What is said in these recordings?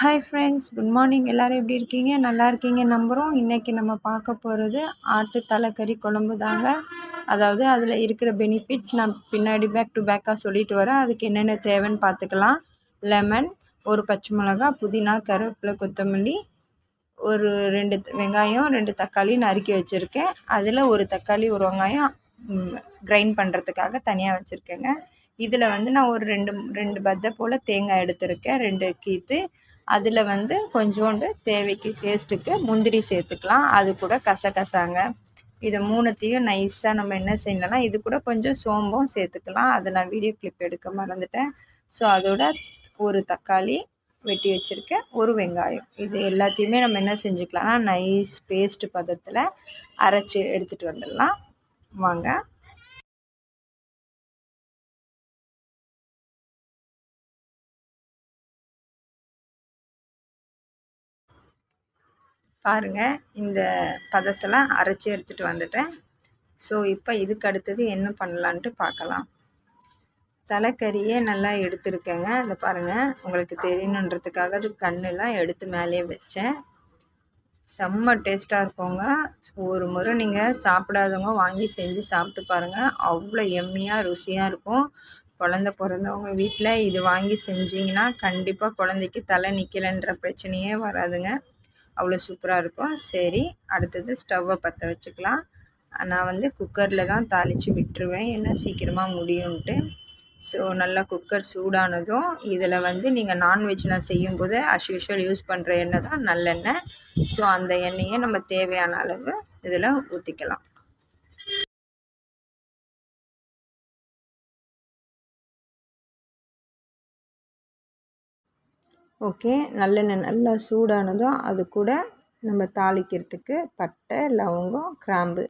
Hi friends good morning எல்லோரும் எப்படி இருக்கீங்க? நல்லா இருக்கீங்க நம்புகிறோம் இன்றைக்கி நம்ம பார்க்க போகிறது ஆட்டு தலைக்கறி குழம்பு தாங்க. அதாவது அதில் இருக்கிற பெனிஃபிட்ஸ் நான் பின்னாடி பேக் டு பேக்காக சொல்லிட்டு வரேன். அதுக்கு என்னென்ன தேவைன்னு பார்த்துக்கலாம். லெமன் ஒரு பச்சை மிளகா புதினா கருவேப்பிலை கொத்தமல்லி ஒரு ரெண்டு வெங்காயம் ரெண்டு தக்காளி நறுக்கி வச்சுருக்கேன். அதில் ஒரு தக்காளி ஒரு வெங்காயம் கிரைண்ட் பண்ணுறதுக்காக தனியாக வச்சுருக்கேங்க. இதில் வந்து நான் ஒரு ரெண்டு ரெண்டு பத்தை போல் தேங்காய் எடுத்திருக்கேன். ரெண்டு கீற்று அதில் வந்து கொஞ்சோண்டு தேவைக்கு டேஸ்ட்டுக்கு முந்திரி சேர்த்துக்கலாம். அது கூட கசகசாங்க. இதை மூணுத்தையும் நைஸாக நம்ம என்ன செய்யலன்னா இது கூட கொஞ்சம் சோம்பும் சேர்த்துக்கலாம். அதை நான் வீடியோ கிளிப் எடுக்க மறந்துட்டேன். ஸோ அதோட ஒரு தக்காளி வெட்டி வச்சுருக்கேன். ஒரு வெங்காயம். இது எல்லாத்தையுமே நம்ம என்ன செஞ்சுக்கலாம்னா நைஸ் பேஸ்ட் பதத்தில் அரைச்சி எடுத்துகிட்டு வந்துடலாம். வாங்க. பாருங்கள் இந்த பதத்தில் அரைச்சி எடுத்துகிட்டு வந்துட்டேன். ஸோ இப்போ இதுக்கு அடுத்தது என்ன பண்ணலான்ட்டு பார்க்கலாம் தலைக்கறியே நல்லா எடுத்துருக்கேங்க. அதை பாருங்கள் உங்களுக்கு தெரியணுன்றதுக்காக அது கண்ணெலாம் எடுத்து மேலேயே வச்சேன். செம்ம டேஸ்ட்டாக இருக்குங்க. ஒரு முறை நீங்கள் சாப்பிடாதவங்க வாங்கி செஞ்சு சாப்பிட்டு பாருங்கள் அவ்வளோ எம்மியாக ருசியாக இருக்கும். குழந்த பிறந்தவங்க வீட்டில் இது வாங்கி செஞ்சிங்கன்னா கண்டிப்பாக குழந்தைக்கு தலை நிற்கலைன்ற பிரச்சனையே வராதுங்க. அவ்வளோ சூப்பராக இருக்கும். சரி அடுத்தது ஸ்டவ்வை பற்ற வச்சுக்கலாம். நான் வந்து குக்கரில் தான் தாளித்து விட்டுருவேன். ஏன்னா சீக்கிரமாக முடியும்ன்ட்டு. ஸோ நல்லா குக்கர் சூடானதும் இதில் வந்து நீங்கள் நான்வெஜ் நான் செய்யும்போது அஸ் யூஷுவல் யூஸ் பண்ணுற எண்ணெய் தான் நல்லெண்ணெய். ஸோ அந்த எண்ணெயை நம்ம தேவையான அளவு இதில் ஊற்றிக்கலாம் ஓகே நல்லெண்ணெய் நல்லா சூடானதும் அது கூட நம்ம தாளிக்கிறதுக்கு பட்டை லவங்கம் கிராம்பு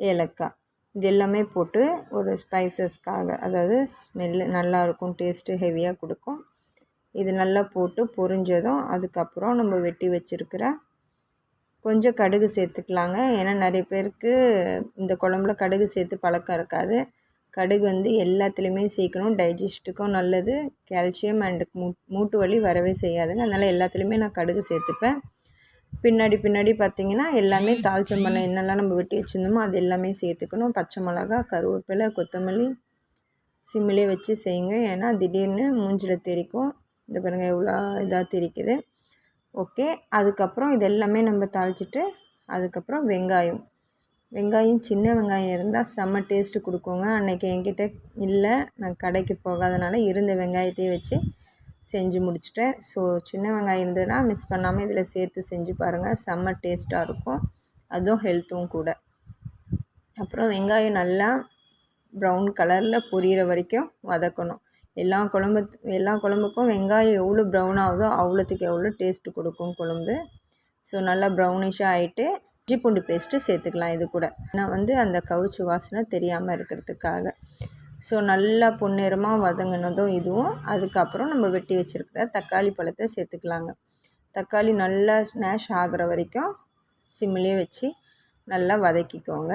ஏலக்காய். இது எல்லாமே போட்டு ஒரு ஸ்பைசஸ்க்காக அதாவது ஸ்மெல்லு நல்லாயிருக்கும் டேஸ்ட்டு ஹெவியாக கொடுக்கும். இது நல்லா போட்டு பொரிஞ்சதும் அதுக்கப்புறம் நம்ம வெட்டி வச்சுருக்கிற கொஞ்சம் கடுகு சேர்த்துக்கலாங்க. ஏன்னா நிறைய பேருக்கு இந்த குழம்புல கடுகு சேர்த்து பழக்கம் இருக்காது. கடுகு வந்து எல்லாத்துலேயுமே சேர்க்கணும். டைஜஸ்ட்டுக்கும் நல்லது. கால்சியம் அண்டு மூ மூட்டு வலி வரவே செய்யாதுங்க. அதனால் எல்லாத்துலேயுமே நான் கடுகு சேர்த்துப்பேன். பின்னாடி பின்னாடி பார்த்திங்கன்னா எல்லாமே தாளிச்சம்பழம் என்னெல்லாம் நம்ம வெட்டி வச்சுருந்தோமோ அது எல்லாமே சேர்த்துக்கணும். பச்சை மிளகா கருவேப்பிலை கொத்தமல்லி சிம்மிலே வச்சு செய்யுங்க. ஏன்னா திடீர்னு மூஞ்சில் தெரிக்கும். இந்த பாருங்கள் எவ்வளோ இதாக தெரிக்குது. ஓகே அதுக்கப்புறம் இது எல்லாமே நம்ம தாளிச்சிட்டு அதுக்கப்புறம் வெங்காயம். வெங்காயம் சின்ன வெங்காயம் இருந்தால் செம்ம டேஸ்ட்டு கொடுக்குங்க. அன்றைக்கி என்கிட்ட இல்லை. நான் கடைக்கு போகாதனால இருந்த வெங்காயத்தையும் வச்சு செஞ்சு முடிச்சிட்டேன். ஸோ சின்ன வெங்காயம் இருந்ததுன்னா மிஸ் பண்ணாமல் இதில் சேர்த்து செஞ்சு பாருங்கள் செம்ம டேஸ்ட்டாக இருக்கும். அதுவும் ஹெல்த்தும் கூட. அப்புறம் வெங்காயம் நல்லா ப்ரௌன் கலரில் பொரியிற வரைக்கும் வதக்கணும். எல்லா குழம்பு எல்லா குழம்புக்கும் வெங்காயம் எவ்வளோ ப்ரௌன் ஆகுதோ அவ்வளோத்துக்கு எவ்வளோ டேஸ்ட்டு கொடுக்கும் குழம்பு. ஸோ நல்லா ப்ரௌனிஷாக ஆகிட்டு இஞ்சி பூண்டு பேஸ்ட்டு சேர்த்துக்கலாம் இது கூட. நான் வந்து அந்த கவுச்சி வாசனை தெரியாமல் இருக்கிறதுக்காக. ஸோ நல்லா பொன்னிறமாக வதங்கினதும் இதுவும் அதுக்கப்புறம் நம்ம வெட்டி வச்சுருக்கிற தக்காளி பழத்தை சேர்த்துக்கலாங்க. தக்காளி நல்லா ஸ்நாஷ் ஆகிற வரைக்கும் சிம்மிலே வச்சு நல்லா வதக்கிக்கோங்க.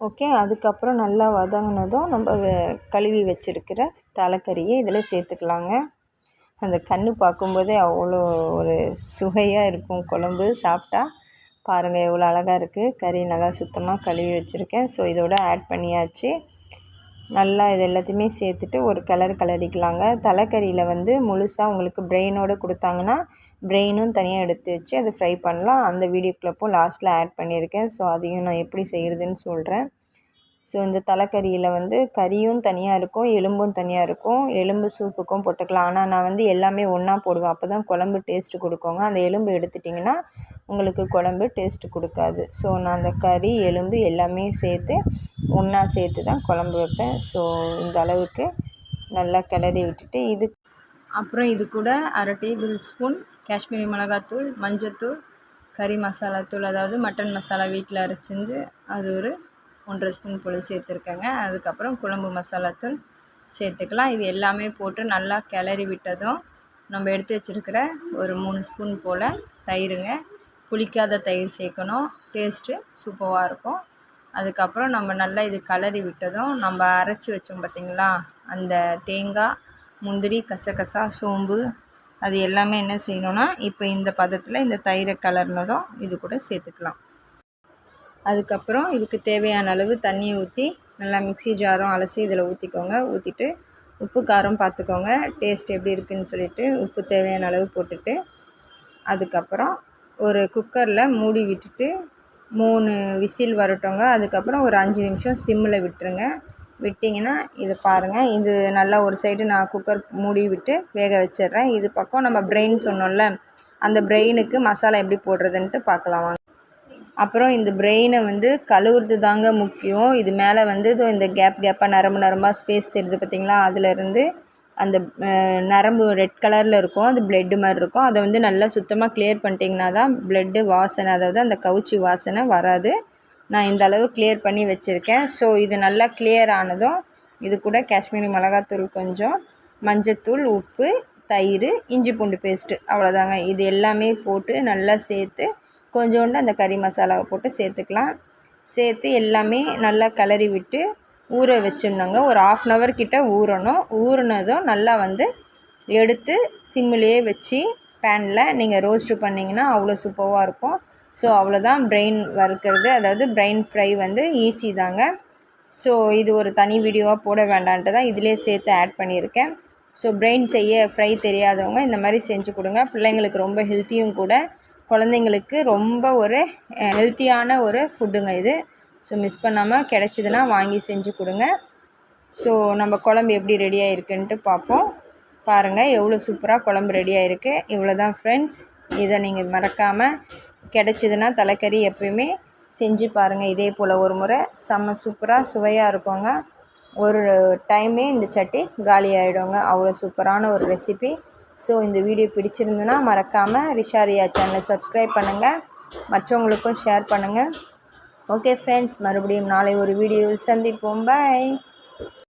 ஓகே அதுக்கப்புறம் நல்லா வதங்கினதும் நம்ம கழுவி வச்சுருக்கிற தலைக்கறியை இதில் சேர்த்துக்கலாங்க. அந்த கண் பார்க்கும்போதே அவ்வளோ ஒரு சுவையாக இருக்கும். குழம்பு சாப்பிட்டா பாருங்கள் எவ்வளோ அழகாக இருக்குது கறி நல்லா சுத்தமாக கழுவி வச்சுருக்கேன். ஸோ இதோட ஆட் பண்ணியாச்சு. நல்லா இது எல்லாத்தையுமே சேர்த்துட்டு ஒரு கலர் கலரிக்கலாங்க. தலைக்கறியில் வந்து முழுசாக உங்களுக்கு பிரெயினோடு கொடுத்தாங்கன்னா பிரெயினும் தனியாக எடுத்து வச்சு அதை ஃப்ரை பண்ணலாம். அந்த வீடியோ கிளப்பும் லாஸ்ட்டில் ஆட் பண்ணியிருக்கேன். ஸோ அதையும் நான் எப்படி செய்கிறதுன்னு சொல்கிறேன் ஸோ இந்த தலைக்கறியில் வந்து கறியும் தனியாக இருக்கும் எலும்பும் தனியாக இருக்கும். எலும்பு சூப்புக்கும் போட்டுக்கலாம். ஆனால் நான் வந்து எல்லாமே ஒன்றா போடுவேன். அப்போ தான் குழம்பு டேஸ்ட்டு கொடுக்குங்க. அந்த எலும்பு எடுத்துட்டிங்கன்னா உங்களுக்கு குழம்பு டேஸ்ட்டு கொடுக்காது. ஸோ நான் அந்த கறி எலும்பு எல்லாமே சேர்த்து ஒன்றா சேர்த்து தான் குழம்பு வைப்பேன். ஸோ இந்த அளவுக்கு நல்லா கிளறி விட்டுட்டு இது அப்புறம் இது கூட அரை டேபிள் ஸ்பூன் காஷ்மீரி மிளகாத்தூள் மஞ்சத்தூள் கறி மசாலாத்தூள் அதாவது மட்டன் மசாலா வீட்டில் அரைச்சிருந்து அது ஒரு ஒன்றரை ஸ்பூன் போல் சேர்த்துருக்கேங்க. அதுக்கப்புறம் குழம்பு மசாலாத்தூள் சேர்த்துக்கலாம். இது எல்லாமே போட்டு நல்லா கிளறி விட்டதும் நம்ம எடுத்து வச்சுருக்கிற ஒரு மூணு ஸ்பூன் போல் தயிருங்க. புளிக்காத தயிர் சேர்க்கணும். டேஸ்ட்டு சூப்பராக இருக்கும். அதுக்கப்புறம் நம்ம நல்லா இது கலரி விட்டதும் நம்ம அரைச்சி வச்சோம் பார்த்திங்களா அந்த தேங்காய் முந்திரி கசகசா சோம்பு அது எல்லாமே என்ன செய்யணும்னா இப்போ இந்த பதத்தில் இந்த தயிரை கலர்னதும் இது கூட சேர்த்துக்கலாம். அதுக்கப்புறம் இதுக்கு தேவையான அளவு தண்ணியை ஊற்றி நல்லா மிக்ஸி ஜாரம் அலசி இதில் ஊற்றிக்கோங்க ஊற்றிட்டு உப்பு காரம் பார்த்துக்கோங்க டேஸ்ட் எப்படி இருக்குதுன்னு சொல்லிட்டு உப்பு தேவையான அளவு போட்டுட்டு அதுக்கப்புறம் ஒரு குக்கரில் மூடி விட்டுட்டு மூணு விசில் வரட்டோங்க. அதுக்கப்புறம் ஒரு அஞ்சு நிமிஷம் சிம்மில் விட்டுருங்க. விட்டிங்கன்னா இது பாருங்கள் இது நல்லா ஒரு சைடு நான் குக்கர் மூடி விட்டு வேக வச்சிடுறேன். இது பக்கம் நம்ம பிரெயின் சொன்னோம்ல அந்த பிரெயினுக்கு மசாலா எப்படி போடுறதுன்ட்டு பார்க்கலாம் வாங்க. அப்புறம் இந்த பிரெயினை வந்து கழுவுறது தாங்க முக்கியம். இது மேலே வந்து இதோ இந்த கேப் கேப்பாக நரம்பு நரம்பாக ஸ்பேஸ் தெரியுது பார்த்தீங்களா அதுலேருந்து அந்த நரம்பு ரெட் கலரில் இருக்கும். அது பிளட்டு மாதிரி இருக்கும். அதை வந்து நல்லா சுத்தமாக கிளியர் பண்ணிட்டிங்கன்னா தான் பிளட்டு வாசனை அதாவது அந்த கவுச்சி வாசனை வராது. நான் இந்த அளவு கிளியர் பண்ணி வச்சுருக்கேன். ஸோ இது நல்லா கிளியர் ஆனதும் இது கூட காஷ்மீரி மிளகாத்தூள் கொஞ்சம் மஞ்சத்தூள் உப்பு தயிர் இஞ்சி பூண்டு பேஸ்ட்டு அவ்வளோதாங்க இது எல்லாமே போட்டு நல்லா சேர்த்து கொஞ்சோண்டு அந்த கறி மசாலாவை போட்டு சேர்த்துக்கலாம். சேர்த்து எல்லாமே நல்லா கிளறி விட்டு ஊற வச்சிடணுங்க. ஒரு ஆஃப் அன் ஹவர் கிட்ட ஊறணும். ஊறினதும் நல்லா வந்து எடுத்து சிம்மிலேயே வச்சு பேனில் நீங்கள் ரோஸ்ட்டு பண்ணிங்கன்னா அவ்வளோ சூப்பராக இருக்கும். ஸோ அவ்வளோதான் பிரெயின் வறுக்கிறது. அதாவது பிரெயின் ஃப்ரை வந்து ஈஸி தாங்க. ஸோ இது ஒரு தனி வீடியோவாக போட வேண்டான்ட்டு தான் இதிலே சேர்த்து ஆட் பண்ணியிருக்கேன். ஸோ பிரெயின் செய்ய ஃப்ரை தெரியாதவங்க இந்த மாதிரி செஞ்சு கொடுங்க. பிள்ளைங்களுக்கு ரொம்ப ஹெல்த்தியும் கூட குழந்தைங்களுக்கு ரொம்ப ஒரு ஹெல்த்தியான ஒரு ஃபுட்டுங்க இது. ஸோ மிஸ் பண்ணாமல் கிடச்சிதுன்னா வாங்கி செஞ்சு கொடுங்க. ஸோ நம்ம குழம்பு எப்படி ரெடியாக இருக்குன்ட்டு பார்ப்போம். பாருங்கள் எவ்வளோ சூப்பராக குழம்பு ரெடியாக இருக்குது இவ்வளோ தான் ஃப்ரெண்ட்ஸ் இதை நீங்கள் மறக்காமல் கிடச்சிதுன்னா தலைக்கறி எப்பயுமே செஞ்சு பாருங்கள் இதே போல் ஒரு முறை. செம்ம சூப்பராக சுவையாக இருக்குங்க. ஒரு டைமே இந்த சட்டி காலி ஆகிடுங்க அவ்வளோ சூப்பரான ஒரு ரெசிபி ஸோ இந்த வீடியோ பிடிச்சிருந்துன்னா மறக்காமல் ரிஷாரியா சேனலை சப்ஸ்கிரைப் பண்ணுங்கள் மற்றவங்களுக்கும் ஷேர் பண்ணுங்கள் ஓகே ஃப்ரெண்ட்ஸ் மறுபடியும் நாளை ஒரு வீடியோவில் சந்திப்போம். பாய்